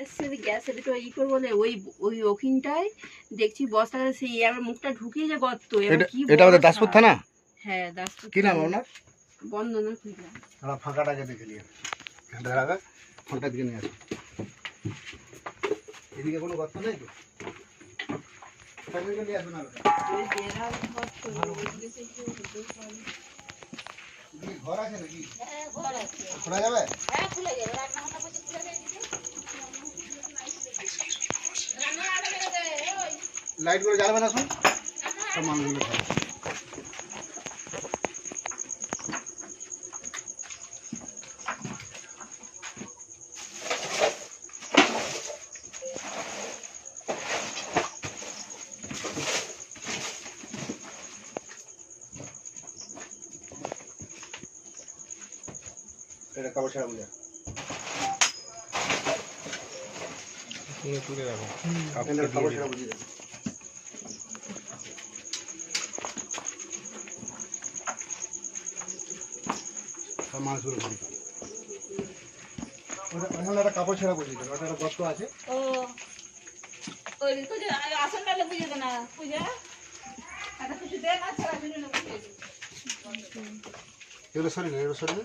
এসছে গ্যাসের একটু ই করব বলে ওই ওই ওখিনটায় দেখছি বস্তাটা সেই আবার মুখটা ঢুকিয়ে যে গর্ত এবার এটা কি এটা আমাদের দাসপুর থানা? হ্যাঁ দাসপুর কি নাম। আপনার? বন্দনা খুঁজলা আমরা ফাঁকাটাকে দেখে নিয়ে দাঁড়াবে ফোনটা দিকে নিয়ে আসো। এদিকে কোনো গর্ত নেই তো? ফ্যামিলিকে নিয়ে আসবেন আর ওই বেড়া গর্ত, ওইদিকে সে কেউ হতে পারে। এদিকে ঘর আছে নাকি? খোলা যাবে? লাইট করে জ্বালাবেন আসুন সব মানুষগুলো খাবে এটা কাপড় ছাড়া বুঝা তুলে রাখো এটা কাপড় ছাড়া বুঝিয়ে দেবে খাবে ওটা ওখানে একটা কাপড় ছেঁড়া বুঝিয়ে দেবে ওটা একটা গর্ত আছে। ও ওই তো আসনটা বুঝে দে না পূজা একটা কিছু দে না ছাড়া বিনু না দে। এগুলো সরি না এগুলো সরি না।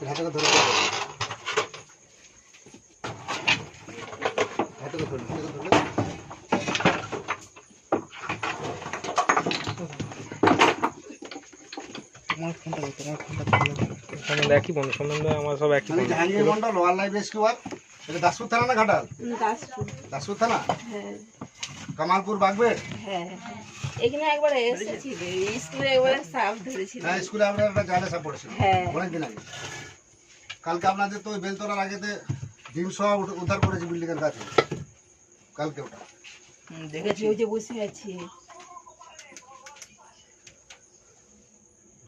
এর হাতে করে ধরে ধরে হাতে করে ধরে। সম্বন্ধে একই বন্ধু সম্বন্ধে আমার সব একই বন্ধু Jahangir Mondal wild life rescuer এটা দাসপুর থানা না ঘাটাল? দাসপুর। দাসপুর থানা? হ্যাঁ। কামালপুর বাগবেট হ্যাঁ। এখানে একবার এসেছিল স্কুলে একবার সাপ ধরেছিল। হ্যাঁ স্কুলে আপনার একটা জালে সাপ পড়েছিল হ্যাঁ। অনেকদিন আগে। কালকে আপনাদের তো বেলতলার আগেতে ডিম সহ উদ্ধার করেছি বিল্ডিং এর কাছে। কালকে ওটা। দেখেছি। ওই যে বসে আছে।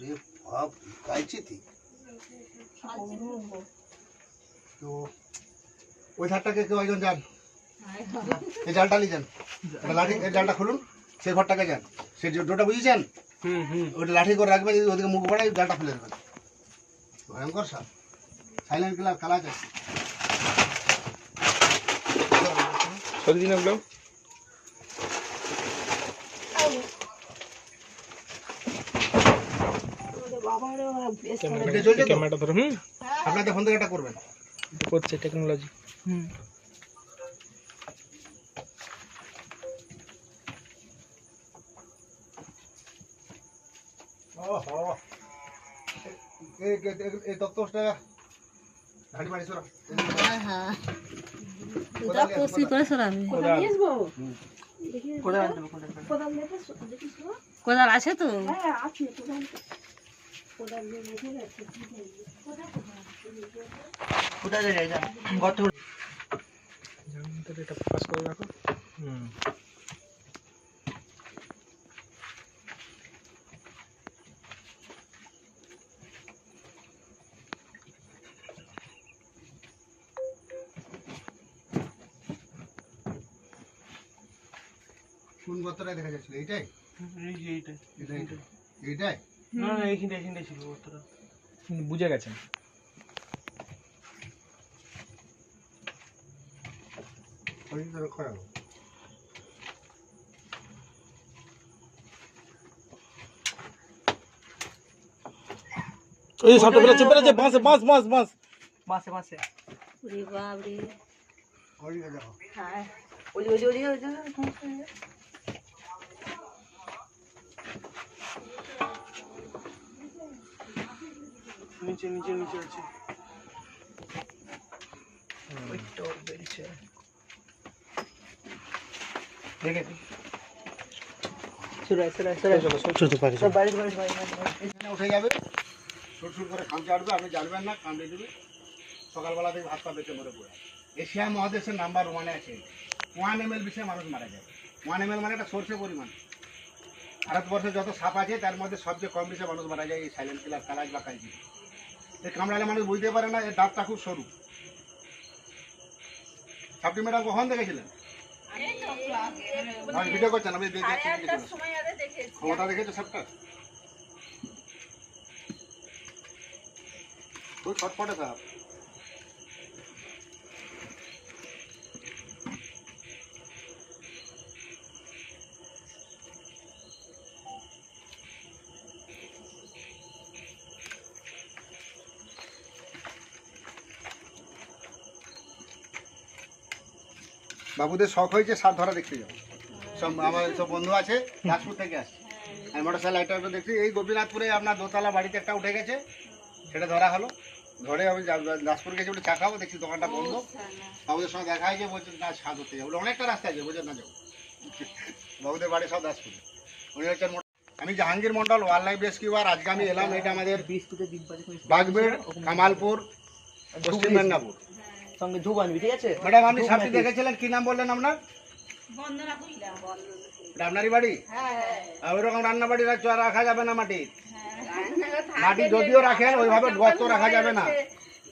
রে বাপ গাইছি তুই তো ওই ধারটাকে কেউ একজন যান। এই জালটা নিয়ে যান লাঠি এই জালটা খুলুন সেই ঘরটাকে যান। সেই ডোটা বুঝেছেন? হুম হুম। ওটা লাঠি করে রাখবেন যদি ওদিকে মুখ বাড়াই জালটা খুলে দেবেন। ভয়ঙ্কর সাপ। সাইলেন্ট কিলার কালা আছে সরি দিন ক্যামেরাটা ধরো হুম? থেকে করবেন। করছে টেকনোলজি ওহো। এই এই- ঝাড়ি মারি সরা কোদাল নিয়ে কোদাল। আছে তো? হ্যাঁ আছে কোদাল কোদাল নিয়ে রেখে গেছে জানতে এটা ফোকাস করে রাখো হুম কোন গর্তটায় দেখা যাচ্ছিল? এইটাই। এইটাই? এইটাই? না না এইখানটা এইখানটা ছিল ওতটা বুঝে গেছেন। ওই ওই সাপটা বেরোচ্ছে বেরোচ্ছে বাঁশে বাঁশ বাঁশ বাঁশ। ওরে বাপ রে ওইদিকে দেখো হ্যাঁ। নিচে নিচে নিচে আছে। এখানে উঠে যাবে। সুর সুর করে খাম চাটবে আপনি জানবেন না কামড়ে দেবে। সকালবেলা থেকে হাত পা বেঁচে মরে পড়ে এশিয়া মহাদেশের নাম্বার ওয়ানে আছে। ওয়ান এম এল বিষয়ে মানুষ মারা যায়। ওয়ান এম এল মানে একটা সর্ষে পরিমাণ। ভারতবর্ষে যত সাপ আছে তার মধ্যে সবচেয়ে কম বিষয়ে মানুষ মারা যায় এই সাইলেন্ট কিলার কালাজ বা কালজি এই কামড়ালে মানুষ বুঝতে পারে না এর দাঁতটা খুব সরু। সাপটি ম্যাডাম কখন দেখেছিলেন? আমি ভিডিও করছেন আমি ক্ষমতা দেখেছ সাপটা খুব ছটফটে সাপ বাবুদের শখ হয়েছে সাপ ধরা দেখতে যাব। সব আমার সব বন্ধু আছে দাসপুর থেকে আসছে। আমি মোটর সাইকেল লাইটারটা দেখছি এই গোপীনাথপুরে আপনার দোতলা বাড়িতে একটা উঠে গেছে সেটা ধরা হলো। ধরে আমি দাসপুর গেছি বলে চা খাব দেখছি দোকানটা বন্ধ। বাবুদের সঙ্গে দেখা হয়েছে বলছে না স্বাদ হতে যাব। অনেকটা রাস্তা আছে বুঝে না যাব বাবুদের বাড়ি সব দাসপুরে। উনি হচ্ছেন আমি Jahangir Mondal wild life rescuer আজকে আমি এলাম এটা আমাদের বাগবেড় কামালপুর পশ্চিম মেদিনীপুর। সঙ্গে ধূপ আনবি ঠিক আছে? ম্যাডাম আপনি সাপটি দেখেছিলেন কি নাম বললেন আপনার? আপনারই বাড়ি? হ্যাঁ হ্যাঁ। আর ওইরকম রান্না বাড়ি রাখ- রাখা যাবে না মাটি? মাটি যদিও রাখেন, ওইভাবে গর্ত রাখা যাবে না।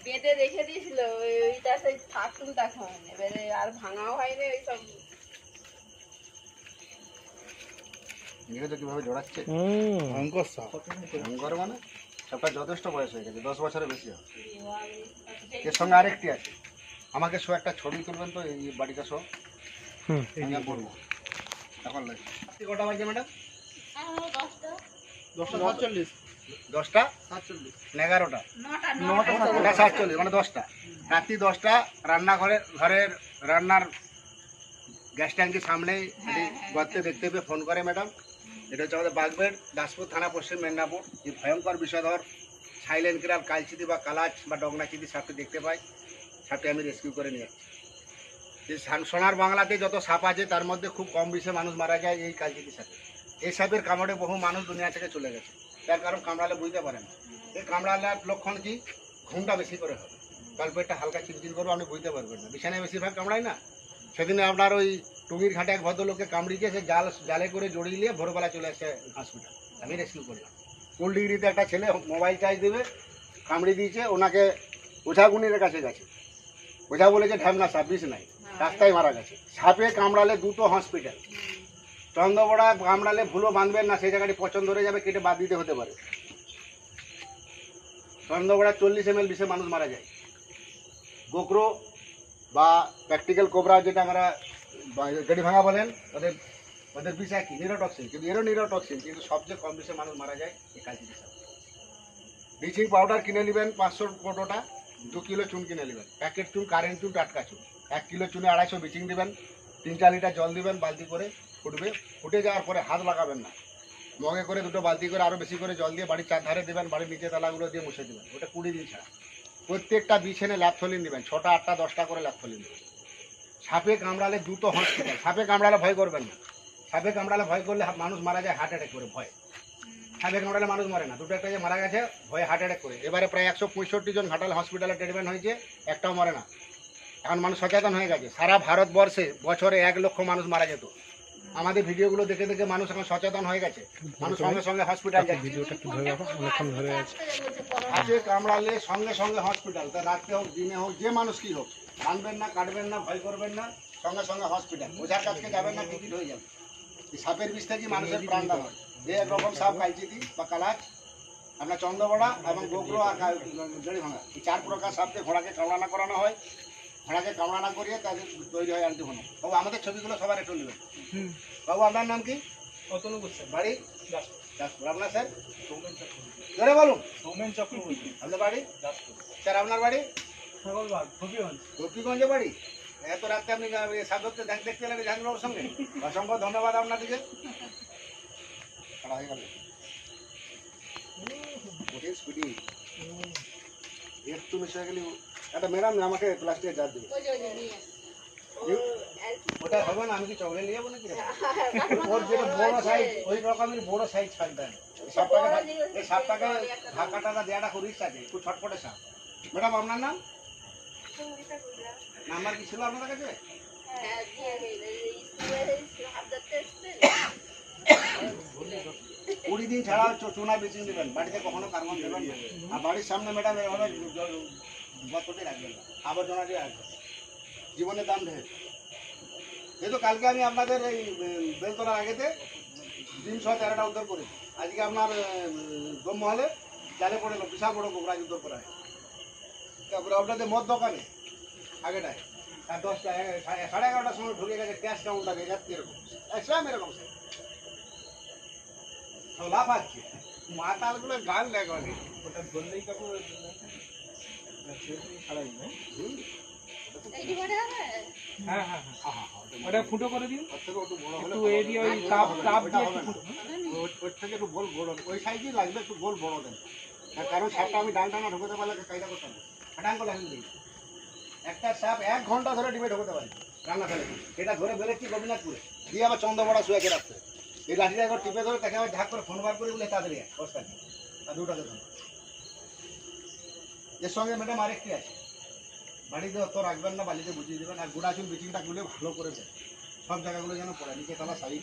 বেঁধে রেখে দিয়েছিল ওইটা সেই থাকতুম তখন। এবারে আর ভাঙাও হয়নি ওই সব তো কীভাবে জড়াচ্ছে। হুম। ভয়ঙ্কর সাপ। ভয়ঙ্কর মানে? সাপটা যথেষ্ট বয়স হয়ে গেছে দশ বছরের বেশি হবে। এর সঙ্গে আরেকটি আছে। আমাকে শো একটা ছবি তুলবেন তো এই বাড়িটা শো হুম। বলব এখন লাগবে কটা বাজে ম্যাডাম? দশটা দশটা। সাতচল্লিশ। দশটা? সাতচল্লিশ। এগারোটা। নটা সাতচল্লিশ। মানে দশটা। রাত্রি দশটা রান্নাঘরে ঘরের রান্নার গ্যাস ট্যাঙ্কির সামনেই। হ্যাঁ, গর্তে দেখতে পেয়ে ফোন করে ম্যাডাম। এটা হচ্ছে আমাদের বাগবের দাসপুর থানা পশ্চিম মেদিনীপুর। যে ভয়ঙ্কর বিষয়ধর সাইলেন্ট কিরাল কালচিতি বা কালাচ বা ডগনাচিতি সাপটি দেখতে পাই সাপটি আমি রেস্কিউ করে নিয়ে যাচ্ছি। যে সান- সোনার বাংলাতে যত সাপ আছে, তার মধ্যে খুব কম বিষে মানুষ মারা যায় এই কালচিতি সাপে। এই সাপের কামড়ে বহু মানুষ দুনিয়া থেকে চলে গেছে। তার কারণ কামড়ালে বুঝতে পারে না। এই কামড়ালার লক্ষণ কি? ঘুমটা বেশি করে হবে। গল্পেরটা হালকা চিনচিন করব আপনি বুঝতে পারবেন না। বিছানায় বেশিরভাগ কামড়ায় না? সেদিনে আপনার ওই টুঙ্গির ঘাটে এক ভদ্রলোককে কামড়িয়েছে সে জাল জালে করে জড়িয়ে নিয়ে ভোরবেলা চলে আসছে হসপিটাল আমি রেস্কিউ করলাম। কোল্ড ডিগ্রিতে একটা ছেলে মোবাইল চার্জ দেবে কামড়ি দিয়েছে, ওনাকে ওঝাগুনির কাছে গেছে। ওঝা বলেছে ঢ্যামনা সাপ বিষ নাই, রাস্তায় মারা গেছে। সাপে কামড়ালে দুটো হসপিটাল চন্দ্রবড়া কামড়ালে ভুলো বাঁধবেন না, সেই জায়গাটি পছন্দ হয়ে যাবে, কেটে বাদ দিতে হতে পারে। চন্দ্রবড়া চল্লিশ এম এল বিষে মানুষ মারা যায়। গোকরো বা প্র্যাকটিক্যাল কোবরা যেটা আমরা গাড়ি ভাঙা বলেন, ওদের ওদের বিষ একই নিরোটক্সিন কিন্তু এরও নিরোটক্সিন কিন্তু সবচেয়ে কম বিষে মানুষ মারা যায় এই কালচি বিষে ব্লিচিং পাউডার কিনে নেবেন পাঁচশো কোটোটা দু কিলো চুন কিনে নেবেন। প্যাকেট চুন কারেন্ট চুন, টাটকা চুন। এক কিলো চুনে আড়াইশো ব্লিচিং দেবেন, তিন চার লিটার জল দিবেন, বালতি করে ফুটবে। ফুটে যাওয়ার পরে হাত লাগাবেন না। মগে করে দুটো বালতি করে আরও বেশি করে জল দিয়ে বাড়ির চারধারে দেবেন, বাড়ির নিচে তালাগুলো দিয়ে মুছে দেবেন। ওটা কুড়ি দিন ছাড়া। প্রত্যেকটা বিছানে ল্যাপথলিন দেবেন, ছটা, আটটা, দশটা করে ল্যাপথলিন দেবেন। সাপে কামড়ালে দুটো হসপিটাল, সাপে কামড়ালে ভয় করবেন না। সাপে কামড়ালে ভয় করলে মানুষ মারা যায় হার্ট অ্যাটাক করে, ভয়। সাপে কামড়ালে মানুষ মরে না। দুটো একটা যে মারা গেছে ভয়ে হার্ট অ্যাটাক করে। এবারে প্রায় একশো পঁয়ষট্টি জন ঘাটাল হসপিটালে ট্রিটমেন্ট হয়েছে একটাও মরে না। এখন মানুষ সচেতন হয়ে গেছে। সারা ভারতবর্ষে বছরে এক লক্ষ মানুষ মারা যেত। আমাদের ভিডিওগুলো দেখে দেখে মানুষ এখন সচেতন হয়ে গেছে। মানুষ সঙ্গে সঙ্গে হসপিটাল যাচ্ছে। হাতে কামড়ালে সঙ্গে সঙ্গে হসপিটাল তা রাত্রে হোক দিনে হোক যে মানুষ কি হোক। টানবেন না কাটবেন না ভয় করবেন না সঙ্গে সঙ্গে হসপিটাল ওঝার কাছকে যাবেন না টিকিট হয়ে যাবে। সাপের বিষ থেকে মানুষের প্রাণদান হয় যে একরকম সাপ কালচিতি বা কালাচ আপনার চন্দ্রবড়া এবং গোগ্র আর জড়ি ভাঙা। এই চার প্রকার সাপকে ঘোড়াকে কামড়ানা করানো হয়। ঘোড়াকে কামড়ানা করিয়ে তাদের তৈরি হয় অ্যান্টিভেনম বাবু আমাদের ছবিগুলো সবার একটু নেবেন। বাবু আপনার নাম কি? অতনু করছেন বাড়ি? দাসপুর। আপনার স্যার? জোরে বলুন। সৌমেন চক্রবর্তী। আপনার বাড়ি? স্যার আপনার বাড়ি? ফকিগঞ্জ গোপীগঞ্জে। বাড়ি? এত রাত্রে আপনি সাপ ধরতে দেখতে এলেন জাহাঙ্গীরবাবুর সঙ্গে। অসংখ্য ধন্যবাদ আপনাদেরকে। ছাড়া হয়ে গেল। কঠিন স্পিডি। একটু মিশে গেলে একটা ম্যাডাম আমাকে প্লাস্টিকের জার দেবে। ওটা হবে না আমি কি চকলে নিয়ে যাব নাকি? রে? ওর যেটা বড় সাইজ ওই রকমের বড় সাইজ ছাড়বেন সাপটাকে এই সাপটাকে ঢাকাটা দেওয়াটা খুব ইচ্ছা আছে একটু ছটপটে সাপ। ম্যাডাম আপনার নাম? নাম্বার কি ছিল আপনার কাছে? কুড়ি দিন ছাড়া চুনা বেচিং দেবেন। বাড়িতে কখনো কার্বন দেবেন আর বাড়ির সামনে ম্যাডাম এভাবে বছরটি রাখবেন না। আবর্জনা দিয়ে রাখবেন। জীবনের দাম ঢের যেহেতু কালকে আমি আপনাদের এই বেলতলার আগেতে তিনশো তেরোটা উদ্ধার করেছি। আজকে আপনার ব্রহ্মহলে জালে পড়ে বিশাল বড় কোবরাজ উদ্ধার করা হয়। তারপরে আপনাদের মদ দোকানে, আগেটায়। দশটা সাড়ে এগারোটার সময় ঢুকে গেছে ক্যাশ কাউন্টারে যাচ্ছে এরকম সেম এরকম স্যার আছে মাতালগুলো গান দেখো ওটা কাকু ছাড়াই না হ্যাঁ হ্যাঁ হ্যাঁ। ওটা ফুটো করে দিন। ওর থেকে একটু বড় এ দিয়ে ওই তাপ তাপ দিয়ে হবে। একটু না। ফুটো- ওই- ওর থেকে একটু গোল বড় ওই সাইজই লাগবে একটু গোল বড় দেন কারণ সাপটা আমি ডান টানা ঢোকাতে পারলে কায়দা করতাম না ফাটাং দিই একটা সাপ এক ঘণ্টা ধরে ডিবে ঢোকাতে পারি। রান্না ফেলে এটা ধরে বেরোচ্ছি গোপীনাথপুরে দিয়ে আবার চন্দ্রবড়া শুয়েছে রাখতে এই লাঠিটা একবার টিপে ধরে, তাকে আবার ঝাঁক করে ফোন বার করে বলে তাড়াতাড়ি নিয়ে। আর দুটাকে ধরে এর সঙ্গে ম্যাডাম আরেকটি আছে। বাড়িতে অত রাখবেন না, বালিতে বুঝিয়ে দেবেন। আর গোড়া চুল বিচিংটা গুলে ভালো করে দেন। সব জায়গাগুলো যেন পড়ে, নিচে তলা সাইড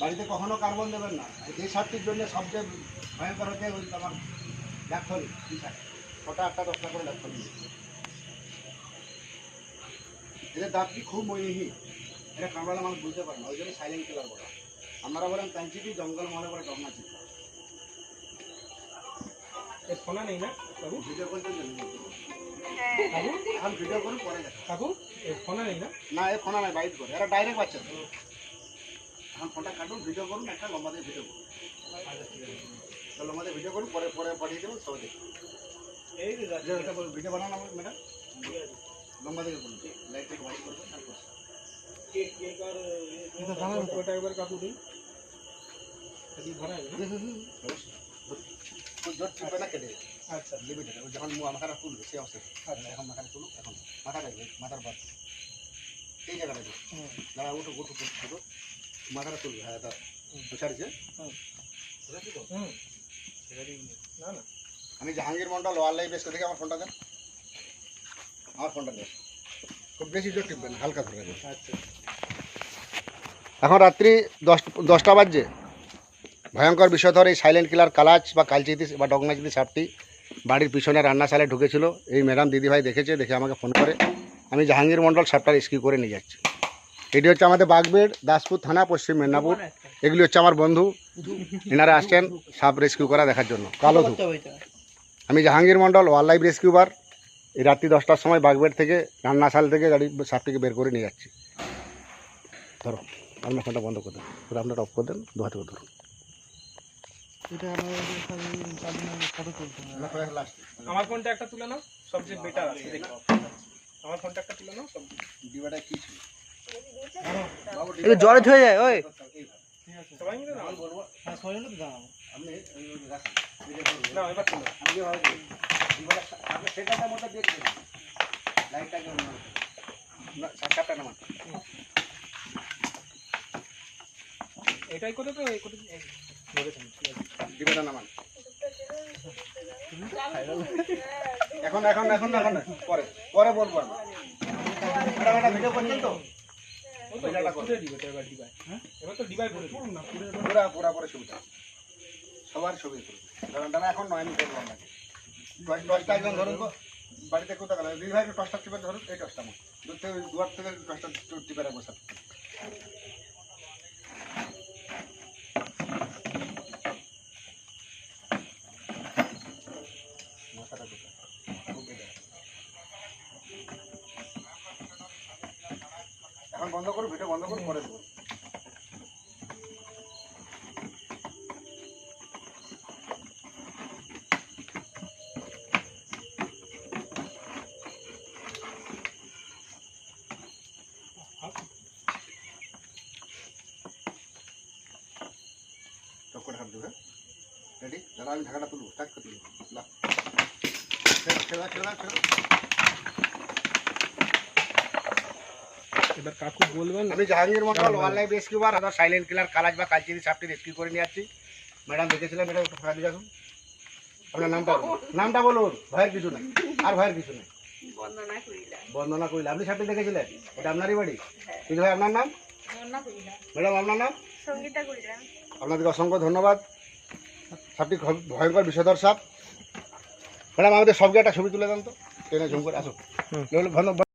বাড়িতে কখনো কার্বন দেবেন না। যে সারটির জন্য সবচেয়ে ভয়ঙ্কর হচ্ছে ওই আমার ল্যাপথরি বিষয় ছটা, আটটা, দশটা করে ল্যাপথরি এদের দাঁতটি খুব মহিহীন এটা কামড়ালে মানুষ বুঝতে পারে না ওই জন্য সাইলেন্ট কিলার বলা। আপনারা বলেন কাঞ্চিটি জঙ্গল মহলে বলে চিত্র এর ফোনা নেই না বাবু? ভিডিও করতে বাবু? এখন ভিডিও করুন পরে দেখা। বাবু এর ফোনা নেই না? না এ ফোনা নাই বাইট করে। এরা ডাইরেক্ট বাচ্চা। এখন ফোনটা কাটুন ভিডিও করুন একটা লম্বা দিয়ে ভিডিও করুন। লম্বা দিয়ে ভিডিও করুন পরে পরে পাঠিয়ে দেবেন সবাই দেখুন। ভিডিও বানানো আমার ম্যাডাম লম্বা দিয়ে করুন লাইট থেকে বাইট করবেন তারপর ওটা একবার কাকু দিন এদিকে ভরা যাবে না? জোর চিপবে না কেটে আচ্ছা লিমিটেড ওই যখন মাথাটা তুলবে সেই অবস্থা এখন মাথাটা তুলুক এখন মাথাটা মাথার বাদ এই জায়গাটা দিয়ে হুম। দাঁড়া উঠো উঠো উঠো উঠো মাথাটা তুলবে হ্যাঁ তা ছাড়িছে হুম না না আমি জাহাঙ্গীর মন্ডল ওয়ার লাইফ বেস থেকে আমার ফোনটা দেন আমার ফোনটা দেন খুব বেশি জোর টিপবেন না, হালকা ধরে রাখবেন আচ্ছা এখন রাত্রি দশ দশটা বাজছে। ভয়ঙ্কর বিষধর এই সাইলেন্ট কিলার কালাচ বা কালচিতি বা ডগনাচিতি সাপটি বাড়ির পিছনে রান্নাশালে ঢুকেছিল। এই ম্যাডাম দিদিভাই দেখেছে, দেখে আমাকে ফোন করে। আমি জাহাঙ্গীর মন্ডল সাপটা রেস্কিউ করে নিয়ে যাচ্ছি। এটি হচ্ছে আমাদের বাগবেড়, দাসপুর থানা, পশ্চিম মেদিনীপুর। এগুলি হচ্ছে আমার বন্ধু। এনারা আসছেন সাপ রেস্কিউ করা দেখার জন্য। কালো ধূপ। আমি Jahangir Mondal wild life rescuer এই রাত্রি দশটার সময় বাগবেড় থেকে রান্নাশাল থেকে গাড়ি সাপটিকে বের করে নিয়ে যাচ্ছি। ধরো। আপনার ফোনটা বন্ধ করে দেন। পুরো আপনার অফ করে দেন দু হাতে করে ধরুন। আমার ফোনটা একটা তুলে নাও সবচেয়ে বেটার আছে দেখো। আমার ফোনটা একটা তুলে নাও সবচেয়ে ডিবাটা কি ছিল? একটু জলে ধুয়ে যায় ওই। সবাই মিলে নাও। আপনি ওই রাখুন। না এবার তুলো। আমি যে ভাবে দিই। ডিবাটা সা- আপনি সেটার মধ্যে দেখবেন লাইটটাকে অন্য রকম। না সাতটা নামান এটাই করে তো এই করে ডিবাটা নামান। এখন এখন এখন এখন। পরে পরে বলব আমি। ভিডিও করছেন তো? হ্যাঁ? সবার ছবি তুলবে এখন নয় আমি করব আপনাকে দশটা একজন ধরুন বাড়িতে কোথাও গেল? দিদি ভাই একটু টসটা টিপে ধরুন এই টসটা আমার দূর থেকে দুয়ার থেকে টসটা টিপে রাখব স্যার মাথাটা কোথায়? খুব বেদা। এখন বন্ধ করুন ভিডিও বন্ধ করুন পরে দেবো টক করে হাত দেবে রেডি আমি ঢাকাটা তুলবো। টাক করে তুলবো লা ছেড়ে ছেড়ে ছেড়ে ছেড়ে এবার কাকু বলবেন? আমি Jahangir Mondal wildlife rescuer other silent killer কালাজ বা কালচিনি সাপটি রেস্কিউ করে নিয়ে যাচ্ছি ম্যাডাম দেখেছিলেন ম্যাডাম একটু ফাঁকা দিয়ে আসুন। আপনার নামটা বলুন। নামটা বলুন। ভয়ের কিছু নেই। আর ভয়ের কিছু নেই। বন্দনা করিলে আপনি সাপটি দেখেছিলেন? এটা আপনারই বাড়ি? কিন্তু ভাই আপনার নাম? ম্যাডাম আপনার নাম? সঙ্গীতা করিলাম আপনাদেরকে অসংখ্য ধন্যবাদ। সাপটি খুব ভয়ঙ্কর বিষধর সাপ। ম্যাডাম আমাদের সবকে একটা ছবি তুলে দেন তো। ট্রেনে ঝুম করে আসো ধন্যবাদ।